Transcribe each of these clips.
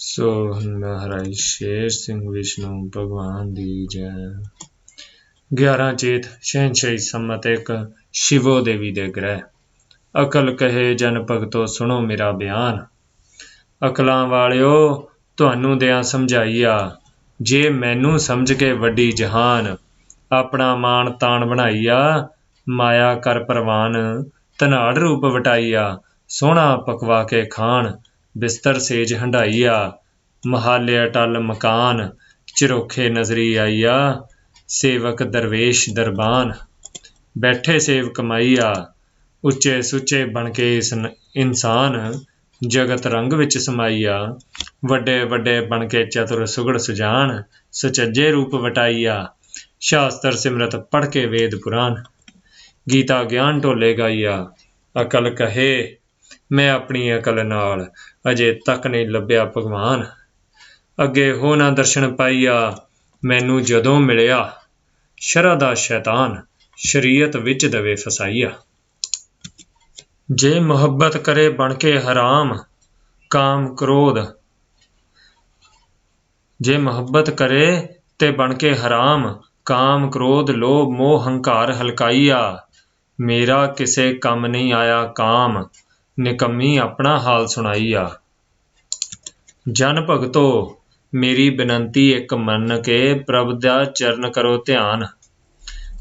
ਸੋ ਮਹਾਰਾਜ ਸ਼ੇਰ ਸਿੰਘ ਵਿਸ਼ਨੂੰ, ਭਗਵਾਨ ਦੀ ਜੈ। 11 ਚੇਤ ਸ਼ਹਿਨਸ਼ਾਹੀ ਸੰਮਤ ਇੱਕ ਸ਼ਿਵੋ ਦੇਵੀ ਦੇ ਗ੍ਰਹਿ। ਅਕਲ ਕਹੇ ਜਨ ਭਗਤੋ, ਸੁਣੋ ਮੇਰਾ ਬਿਆਨ। ਅਕਲਾਂ ਵਾਲਿਓ, ਤੁਹਾਨੂੰ ਦਿਆਂ ਸਮਝਾਈਆ, ਜੇ ਮੈਨੂੰ ਸਮਝ ਕੇ ਵੱਡੀ ਜਹਾਨ, ਆਪਣਾ ਮਾਣ ਤਾਣ ਬਣਾਈਆ, ਮਾਇਆ ਕਰ ਪ੍ਰਵਾਨ, ਧਨਾੜ ਰੂਪ ਵਟਾਈਆ, ਸੋਹਣਾ ਪਕਵਾ ਕੇ ਖਾਣ। ਬਿਸਤਰ ਸੇਜ ਹੰਡਾਈਆ ਮਹਾਲੇ ਅਟਲ ਮਕਾਨ, ਚਿਰੋਖੇ ਨਜ਼ਰੀ ਆਈਆ, ਸੇਵਕ ਦਰਵੇਸ਼ ਦਰਬਾਨ। ਬੈਠੇ ਸੇਵ ਕਮਾਈਆ ਉੱਚੇ ਸੁੱਚੇ ਬਣ ਕੇ ਇਨਸਾਨ, ਜਗਤ ਰੰਗ ਵਿੱਚ ਸਮਾਈਆ, ਵੱਡੇ ਵੱਡੇ ਬਣ ਕੇ ਚਤੁਰ ਸੁਗੜ ਸੁਜਾਨ, ਸੁਚੱਜੇ ਰੂਪ ਵਟਾਈਆ, ਸ਼ਾਸਤਰ ਸਿਮਰਤ ਪੜ ਕੇ ਵੇਦ ਪੁਰਾਨ। ਗੀਤਾ ਗਿਆਨ ਢੋਲੇ ਗਾਈਆ, ਅਕਲ ਕਹੇ ਮੈਂ ਆਪਣੀ ਅਕਲ ਨਾਲ ਅਜੇ ਤੱਕ ਨਹੀਂ ਲੱਭਿਆ ਭਗਵਾਨ। ਅੱਗੇ ਹੋ ਨਾ ਦਰਸ਼ਨ ਪਾਈਆ, ਮੈਨੂੰ ਜਦੋਂ ਮਿਲਿਆ, ਸ਼ਰਾ ਦਾ ਸ਼ੈਤਾਨ ਸ਼ਰੀਅਤ ਵਿੱਚ ਦਵੇ ਫਸਾਈਆ। ਜੇ ਮੁਹੱਬਤ ਕਰੇ ਬਣ ਕੇ ਹਰਾਮ, ਕਾਮ ਕ੍ਰੋਧ। ਜੇ ਮੁਹੱਬਤ ਕਰੇ ਤੇ ਬਣ ਕੇ ਹਰਾਮ, ਕਾਮ ਕ੍ਰੋਧ, ਲੋਭ, ਮੋਹ, ਹੰਕਾਰ ਹਲਕਾਈਆ, ਮੇਰਾ ਕਿਸੇ ਕੰਮ ਨਹੀਂ ਆਇਆ ਕਾਮ। ਨਿਕੰਮੀ ਆਪਣਾ ਹਾਲ ਸੁਣਾਈਆ ਜਨ ਭਗਤੋ, ਮੇਰੀ ਬੇਨੰਤੀ ਇੱਕ ਮੰਨ ਕੇ ਪ੍ਰਭ ਦਾ ਚਰਨ ਕਰੋ ਧਿਆਨ।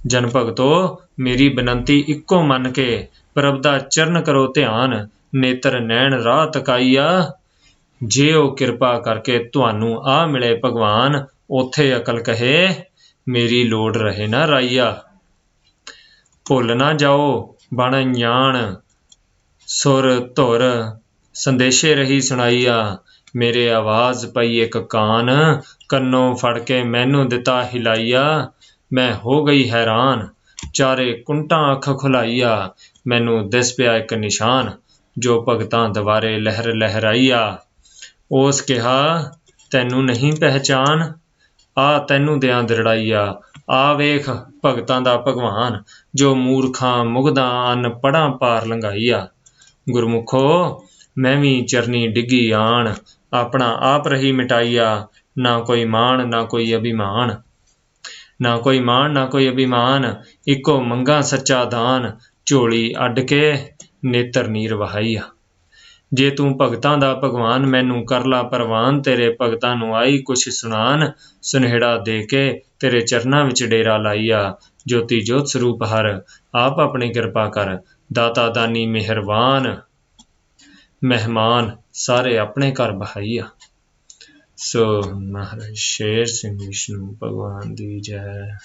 ਜਨ ਭਗਤੋ, ਮੇਰੀ ਬੇਨੰਤੀ ਇੱਕੋ ਮੰਨ ਕੇ ਪ੍ਰਭ ਦਾ ਚਰਨ ਕਰੋ ਧਿਆਨ, ਨੇਤਰ ਨੈਣ ਰਾਹ ਤਕਾਈਆ ਜੇ ਉਹ ਕਿਰਪਾ ਕਰਕੇ ਤੁਹਾਨੂੰ ਆ ਮਿਲੇ ਭਗਵਾਨ, ਉਥੇ ਅਕਲ ਕਹੇ, ਮੇਰੀ ਲੋੜ ਰਹੇ ਨਾ ਰਾਈਆ। ਭੁੱਲ ਨਾ ਜਾਓ, ਬਣ ਜਾਣ ਸੁਰ ਧੁਰ ਸੰਦੇਸ਼ੇ ਰਹੀ ਸੁਣਾਈਆ, ਮੇਰੇ ਆਵਾਜ਼ ਪਈ ਇੱਕ ਕਾਨ, ਕੰਨੋਂ ਫੜ ਕੇ ਮੈਨੂੰ ਦਿੱਤਾ ਹਿਲਾਈਆ। ਮੈਂ ਹੋ ਗਈ ਹੈਰਾਨ, ਚਾਰੇ ਕੁੰਟਾਂ ਅੱਖ ਖੁਲਾਈਆ। ਮੈਨੂੰ ਦਿਸ ਪਿਆ ਇੱਕ ਨਿਸ਼ਾਨ, ਜੋ ਭਗਤਾਂ ਦੁਆਰੇ ਲਹਿਰ ਲਹਿਰਾਈਆ। ਉਸ ਕਿਹਾ, ਤੈਨੂੰ ਨਹੀਂ ਪਹਿਚਾਨ? ਆ ਤੈਨੂੰ ਦਿਆਂ ਦਿਰੜਾਈਆ। ਆ ਵੇਖ, ਭਗਤਾਂ ਦਾ ਭਗਵਾਨ, ਜੋ ਮੂਰਖਾਂ ਮੁਗਧਾਂ ਅਨ ਪੜਾਂ ਪਾਰ ਲੰਘਾਈਆ। ਗੁਰਮੁਖੋ, ਮੈਂ ਵੀ ਚਰਨੀ ਡਿੱਗੀ ਆਣ। ਆਪਣਾ ਆਪ ਰਹੀ ਮਿਟਾਈਆ, ਨਾ ਕੋਈ ਮਾਣ, ਨਾ ਕੋਈ ਅਭਿਮਾਨ। ਨਾ ਕੋਈ ਮਾਣ, ਨਾ ਕੋਈ ਅਭਿਮਾਨ, ਇੱਕੋ ਮੰਗਾ ਸੱਚਾ ਦਾਨ। ਝੋਲੀ ਅੱਡ ਕੇ ਨੇਤਰ ਨੀਰ ਵਹਾਈਆ। ਜੇ ਤੂੰ ਭਗਤਾਂ ਦਾ ਭਗਵਾਨ, ਮੈਨੂੰ ਕਰਲਾ ਪਰਵਾਨ। ਤੇਰੇ ਭਗਤਾਂ ਨੂੰ ਆਈ ਕੁਛ ਸੁਣਾਨ। ਸੁਨੇੜਾ ਦੇ ਕੇ ਤੇਰੇ ਚਰਨਾਂ ਵਿੱਚ ਡੇਰਾ ਲਾਈਆ। ਜੋਤੀ ਜੋਤ ਸਰੂਪ ਹਰ, ਆਪ ਆਪਣੀ ਕਿਰਪਾ ਕਰ। ਦਾਤਾ ਦਾਨੀ ਮਿਹਰਬਾਨ। ਮਹਿਮਾਨ ਸਾਰੇ ਆਪਣੇ ਘਰ ਬਹਾਈਆ ਸੋ ਮਹਾਰਾਜ, ਸ਼ੇਰ ਸਿੰਘ ਵਿਸ਼ਨੂੰ, ਭਗਵਾਨ ਦੀ ਜੈ।